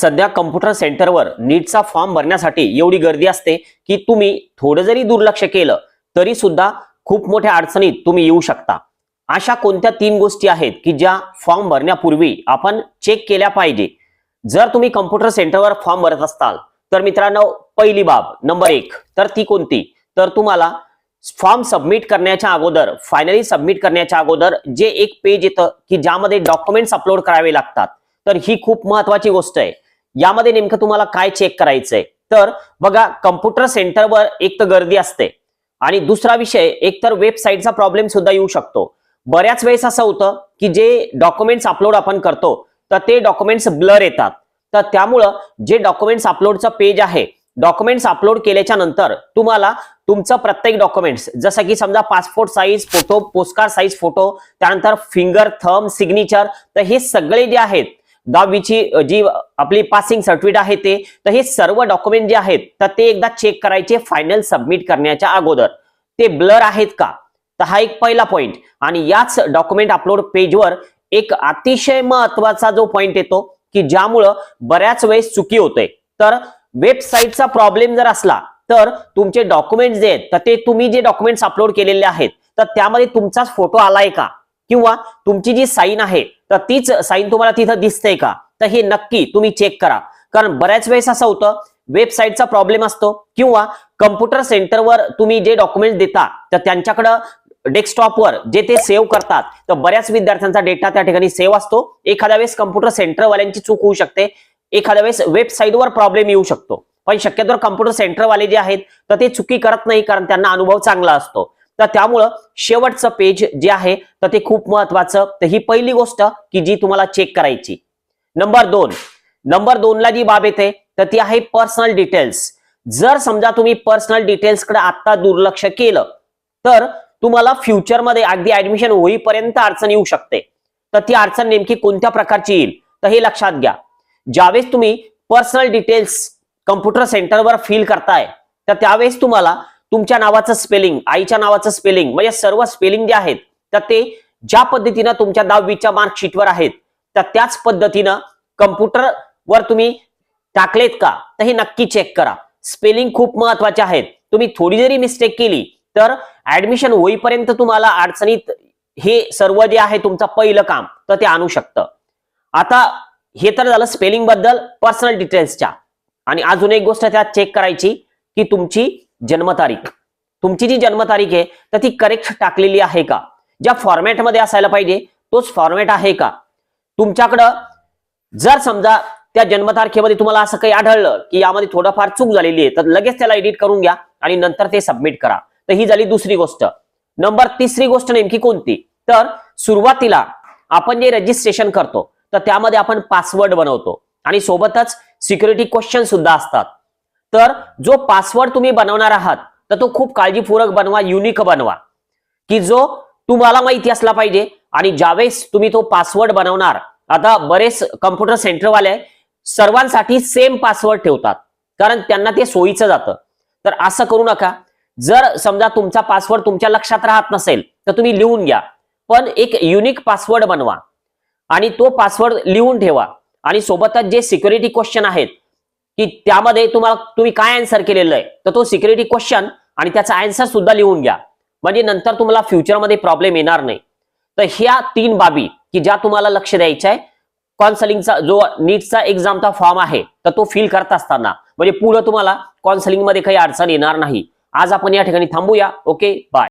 सध्या computer सेंटरवर नीटचा form भरण्यासाठी एवढी गर्दी असते की तुम्ही थोडं जरी दुर्लक्ष केलं तरी सुद्धा खूप मोठ्या अडचणीत तुम्ही येऊ शकता. अशा कोणत्या तीन गोष्टी आहेत की ज्या फॉर्म भरण्यापूर्वी आपण चेक केल्या पाहिजे? जर तुम्ही कम्प्युटर सेंटरवर फॉर्म भरत असताल तर मित्रांनो पहिली बाब नंबर एक तर ती कोणती? तर तुम्हाला फॉर्म सबमिट करण्याच्या अगोदर फायनली सबमिट करण्याच्या अगोदर जे एक पेज येतं की ज्यामध्ये डॉक्युमेंट्स अपलोड करावे लागतात तर ही खूप महत्वाची गोष्ट आहे. यामध्ये नेमकं तुम्हाला काय चेक करायचंय? तर बघा कम्प्युटर सेंटरवर एक तर गर्दी असते. आणि दुसरा विषय एक तर वेबसाईटचा प्रॉब्लेम सुद्धा येऊ शकतो. बऱ्याच वेळेस असं होतं की जे डॉक्युमेंट्स अपलोड आपण करतो तर ते डॉक्युमेंट्स ब्लर येतात. तर त्यामुळं जे डॉक्युमेंट्स अपलोडचं पेज आहे डॉक्युमेंट्स अपलोड केल्याच्यानंतर तुम्हाला तुमचं प्रत्येक डॉक्युमेंट्स जसं की समजा passport size photo postcard size photo त्यानंतर फिंगर थम सिग्नेचर तर हे सगळे जे आहेत दहावीची जी आपली पासिंग सर्टिफिकेट आहे ते तर हे सर्व डॉक्युमेंट जे आहेत तर ते एकदा चेक करायचे फायनल सबमिट करण्याच्या अगोदर. ते ब्लर आहेत का? तर हा एक पहिला पॉईंट आणि याच डॉक्युमेंट अपलोड पेजवर एक अतिशय महत्त्वाचा जो पॉईंट येतो की ज्यामुळं बऱ्याच वेळेस चुकी होते. तर वेबसाईटचा प्रॉब्लेम जर असला तर तुमचे डॉक्युमेंट जे आहेत तर ते तुम्ही जे डॉक्युमेंट्स अपलोड केलेले आहेत तर त्यामध्ये तुमचाच फोटो आलाय का? किंवा तुमची जी साईन आहे तर तीच साईन तुम्हाला तिथं दिसते का? तर हे नक्की तुम्ही चेक करा. कारण बऱ्याच वेळेस असं होतं वेबसाईटचा प्रॉब्लेम असतो किंवा कम्प्युटर सेंटरवर तुम्ही जे डॉक्युमेंट देता तर त्यांच्याकडं डेस्कटॉपवर जे ते सेव्ह करतात तर बऱ्याच विद्यार्थ्यांचा डेटा त्या ठिकाणी सेव्ह असतो. एखाद्या वेळेस कम्प्युटर सेंटरवाल्यांची चूक होऊ शकते. एखाद्या वेळेस वेबसाईटवर प्रॉब्लेम येऊ शकतो. पण शक्यतो कम्प्युटर सेंटरवाले जे आहेत तर ते चुकी करत नाही कारण त्यांना अनुभव चांगला असतो. तर त्यामुळं शेवटचं पेज जे आहे तर ते खूप महत्वाचं. तर ही पहिली गोष्ट की जी तुम्हाला चेक करायची. नंबर दोन. नंबर दोनला जी बाब येते तर ती आहे पर्सनल डिटेल्स जर समजा तुम्ही पर्सनल डिटेल्सकडे आता दुर्लक्ष केलं तर तुम्हाला फ्युचरमध्ये अगदी ऍडमिशन होईपर्यंत अडचण येऊ शकते. तर ती अडचण नेमकी कोणत्या प्रकारची येईल? तर हे लक्षात घ्या. ज्यावेळेस तुम्ही पर्सनल डिटेल्स कम्प्युटर सेंटरवर फिल करताय तर त्यावेळेस तुम्हाला तुमच्या नावाचं स्पेलिंग आईच्या नावाचं स्पेलिंग म्हणजे सर्व स्पेलिंग जे आहेत तर ते ज्या पद्धतीनं तुमच्या दहावीच्या मार्कशीटवर आहेत तर त्याच पद्धतीनं कम्प्युटरवर तुम्ही टाकलेत का? तर हे नक्की चेक करा. स्पेलिंग खूप महत्त्वाचे आहेत. तुम्ही थोडी जरी मिस्टेक केली तर ऍडमिशन होईपर्यंत तुम्हाला अडचणीत हे सर्व जे आहे तुमचं पहिलं काम तर ते आणू शकतं. आता हे तर झालं स्पेलिंगबद्दल पर्सनल डिटेल्सच्या आणि अजून एक गोष्ट त्यात चेक करायची की तुमची जन्मतारीख. तुमची जी जन्मतारीख आहे तर ती करेक्ट टाकलेली आहे का? ज्या फॉर्मॅटमध्ये असायला पाहिजे तोच फॉर्मॅट आहे का? तुमच्याकडं जर समजा त्या जन्मतारखेमध्ये तुम्हाला असं काही आढळलं की यामध्ये थोडंफार चूक झालेली आहे तर लगेच त्याला एडिट करून घ्या आणि नंतर ते सबमिट करा. तर ही झाली दुसरी गोष्ट. नंबर तिसरी गोष्ट नेमकी कोणती? तर सुरुवातीला आपण जे रजिस्ट्रेशन करतो तर त्यामध्ये आपण पासवर्ड बनवतो. आणि सोबतच सिक्युरिटी क्वेश्चन सुद्धा असतात. तर जो पासवर्ड तुम्ही बनवणार आहात तर तो खूप काळजीपूर्वक बनवा युनिक बनवा. की जो तुम्हाला माहिती असला पाहिजे आणि ज्यावेळेस तुम्ही तो पासवर्ड बनवणार आता बरेच कम्प्युटर सेंटरवाले सर्वांसाठी सेम पासवर्ड ठेवतात कारण त्यांना ते सोयीचं जातं. तर असं करू नका. जर समजा तुमचा पासवर्ड तुमच्या लक्षात राहत नसेल तर तुम्ही लिहून घ्या. पण एक युनिक पासवर्ड बनवा. आणि तो पासवर्ड लिहून ठेवा. आणि सोबतच जे सिक्युरिटी क्वेश्चन आहेत की त्यामध्ये तुम्हाला तुम्ही काय आन्सर केलेलं आहे? तर तो सिक्युरिटी क्वेश्चन आणि त्याचा आन्सर सुद्धा लिहून घ्या. म्हणजे नंतर तुम्हाला फ्युचरमध्ये प्रॉब्लेम येणार नाही. तर ह्या तीन बाबी की ज्या तुम्हाला लक्ष द्यायच्या आहे काउन्सलिंगचा जो नीटचा एक्झामचा फॉर्म आहे तर तो फिल करत असताना म्हणजे पुढं तुम्हाला काउन्सलिंगमध्ये काही अडचण येणार नाही. आज आपण या ठिकाणी थांबूया. Okay bye